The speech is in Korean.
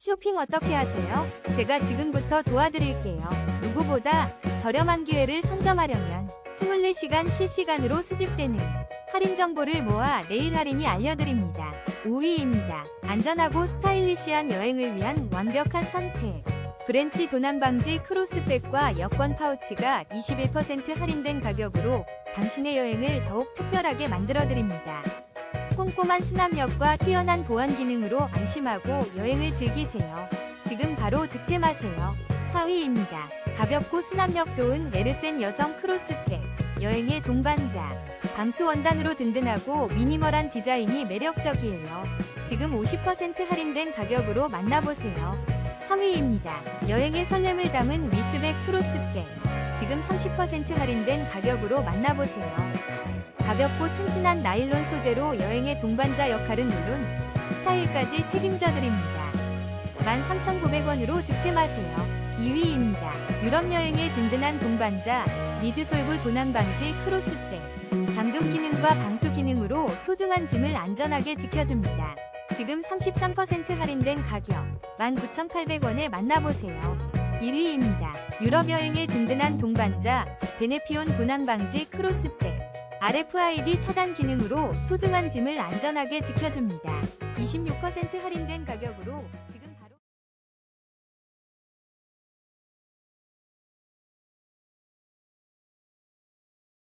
쇼핑 어떻게 하세요? 제가 지금부터 도와드릴게요. 누구보다 저렴한 기회를 선점하려면 24시간 실시간으로 수집되는 할인 정보를 모아 내일 할인이 알려드립니다. 5위입니다. 안전하고 스타일리시한 여행을 위한 완벽한 선택. 브렌치 도난 방지 크로스백과 여권 파우치가 21% 할인된 가격으로 당신의 여행을 더욱 특별하게 만들어드립니다. 꼼꼼한 수납력과 뛰어난 보안 기능으로 안심하고 여행을 즐기세요. 지금 바로 득템하세요. 4위입니다. 가볍고 수납력 좋은 메르센 여성 크로스백. 여행의 동반자. 방수 원단으로 든든하고 미니멀한 디자인이 매력적이에요. 지금 50% 할인된 가격으로 만나보세요. 3위입니다. 여행의 설렘을 담은 미스백 크로스백. 지금 30% 할인된 가격으로 만나보세요. 가볍고 튼튼한 나일론 소재로 여행의 동반자 역할은 물론 스타일까지 책임져 드립니다. 13,900원으로 득템하세요. 2위입니다. 유럽 여행의 든든한 동반자 리즈솔브 도난 방지 크로스백. 잠금 기능과 방수 기능으로 소중한 짐을 안전하게 지켜줍니다. 지금 33% 할인된 가격 19,800원에 만나보세요. 1위입니다. 유럽 여행의 든든한 동반자 베네피온 도난 방지 크로스백. RFID 차단 기능으로 소중한 짐을 안전하게 지켜줍니다. 26% 할인된 가격으로